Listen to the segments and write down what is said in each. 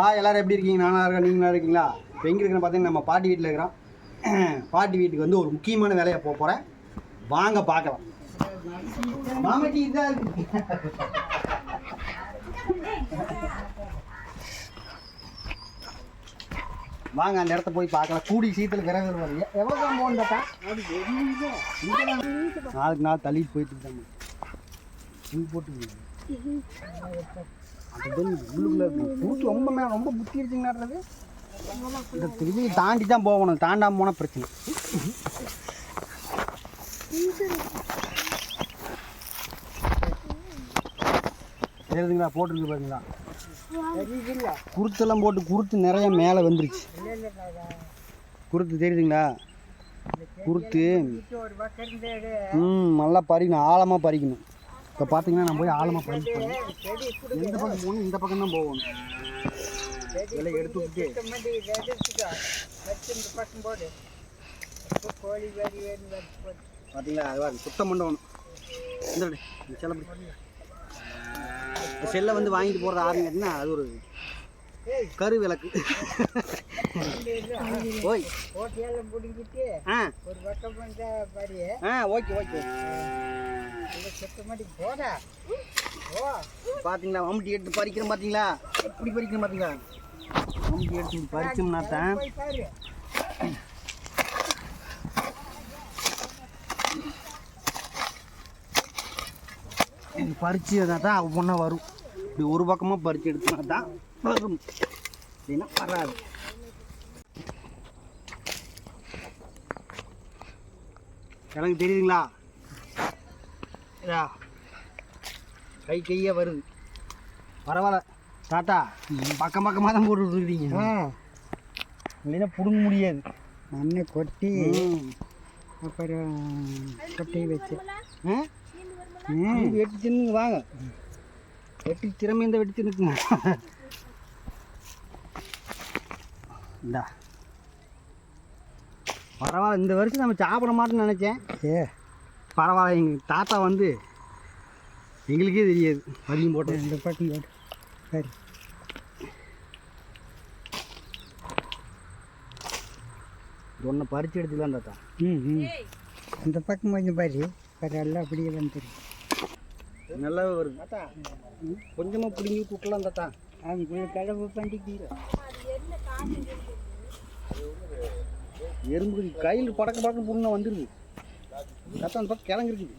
ஆ எல்லோரும் எப்படி இருக்கீங்க? நானாக இருக்கேன். நீங்களா இருக்கீங்களா? இப்போ எங்கே இருக்கிறேன் பார்த்தீங்கன்னா நம்ம பாட்டி வீட்டில் இருக்கிறோம். பாட்டி வீட்டுக்கு வந்து ஒரு முக்கியமான வேலையை போக போகிறேன் வாங்க பார்க்கலாம். இருக்கு. வாங்க அந்த இடத்த போய் பார்க்கலாம். கூடி சீத்தில் விரைவில் வருங்க எவ்வளோ தான் போகணும்டா நாளுக்கு நாள் தள்ளிட்டு போயிட்டு இருக்காங்க. போட்டு உள்ளுக்குள்ள குருத்து ரொம்ப மே ரொம்ப இந்த திரும்பி தாண்டி தான் போகணும். தாண்டாம போனால் பிரச்சனை. தெரியுதுங்களா போட்டுருக்கு பாருங்களா குருத்தெல்லாம் போட்டு குருத்து நிறைய மேலே வந்துருச்சு. குருத்து தெரியுதுங்களா? குருத்து ம் நல்லா பறிக்கணும். ஆழமாக பறிக்கணும். இப்போ பார்த்தீங்கன்னா நான் போய் ஆழமாக பறிப்பேன் எந்த பக்கம் போகணும் இந்த பக்கம் தான் போகணும். இதெல்லாம் எடுத்து விட்டு. பார்த்தீங்களா? அது சுத்தம் பண்ணணும் இந்த செல்லப்படி செல்லை வந்து வாங்கிட்டு போகிறது ஆரம்பிங்கன்னா அது ஒரு கரு விளக்கு ஓய். ஆ. ஒரு ஆ ஓகே ஓகே. பார்த்தீங்களா மம்முட்டி எடுத்து பறிக்கிறோம் பார்த்தீங்களா எப்படி பறிக்கிறோம் பார்த்தீங்களா மம்முட்டி எடுத்து பறிச்சோம்னா தான். இது பறிச்சு தான் ஒவ்வொன்றா வரும். இப்படி ஒரு பக்கமாக பறித்து எடுத்தோம்னா தான் வரும். இல்லைன்னா வராது. எனக்கு தெரியுதுங்களா? இதா கை கையே வருது. பரவாயில்ல. தாத்தா பக்கம் பக்கமாக தான் போட்டு விட்டுருக்கீங்க இல்லைன்னா பிடுங்க முடியாது. மண்ணை கொட்டி. அப்புறம் கொட்டி வச்சு. வெட்டி தின்னுங்க வாங்க. வெட்டி திறமை இந்த வெட்டி தின்னுக்குங்க. இந்தா. பரவாயில்ல இந்த வருஷம் நம்ம சாப்பிட மாட்டோம்னு நினச்சேன். ஏ. பரவாயில்ல எங்கள் தாத்தா வந்து எங்களுக்கே தெரியாது. பதியம் போட்டேன் இந்த பக்கம் போட்டு. சரி. ஒன்றை பறிச்சு எடுத்துக்கலாம் தாத்தா. ம் ம். அந்த பக்கம் கொஞ்சம் பாரு பாரு எல்லாம் அப்படியே வந்துடும் நல்லாவே வருது தாத்தா. கொஞ்சமாக பிடிங்கி விட்டுலாம் தாத்தா. அவங்க கொஞ்சம் கடவு பண்ணிக்கிற எறும்பு கையில் படக்க படக்க புண்ணா வந்துருது. தாத்தா பார்த்து பக்கம் கிழங்கு இருக்குது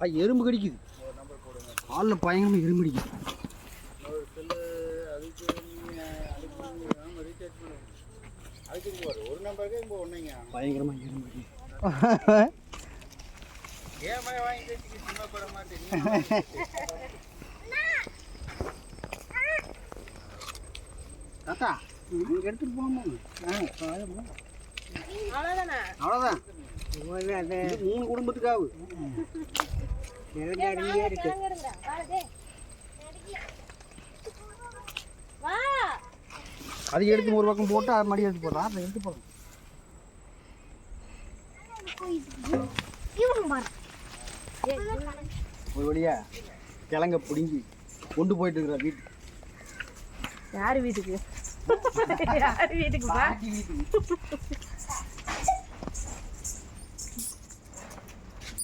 ஆ எறும்பு கடிக்குது. ஆளில் பயங்கரமாக எறும்பு அடிக்குது. பயங்கரமாக எறும்பு அடிக்குது. தாத்தா இங்கே எடுத்துகிட்டு போகணும். அவ்வளோதான் மூணு குடும்பத்துக்காகு இருக்கு. அது எடுத்து ஒரு பக்கம் போட்டு அது மடி எடுத்து போடுறோம் அதை எடுத்து போடுறோம் ஒரு வழியா கிழங்க பிடுங்கி கொண்டு போயிட்டு இருக்கிற வீட்டுக்கு. யார் வீட்டுக்கு? யார் வீட்டுக்குப்பா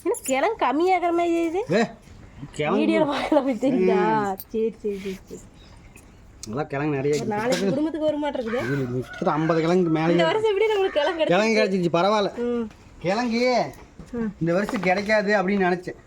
என்ன கிழங்கு கம்மியாகிற மாதிரி கிழங்கு. வீடியோவில் பார்க்கல போய் தெரியுதா? சரி சரி சரி சரி. நல்லா கிழங்கு நிறைய நாளைக்கு குடும்பத்துக்கு வர மாட்டிருக்குது கிட்டத்தட்ட ஐம்பது கிழங்கு மேலே இந்த வருஷம் எப்படி நம்மளுக்கு கிழங்கு கிழங்கு கிடச்சிச்சு பரவாயில்ல. கிழங்கு. இந்த வருஷம் கிடைக்காது அப்படின்னு நினச்சேன்.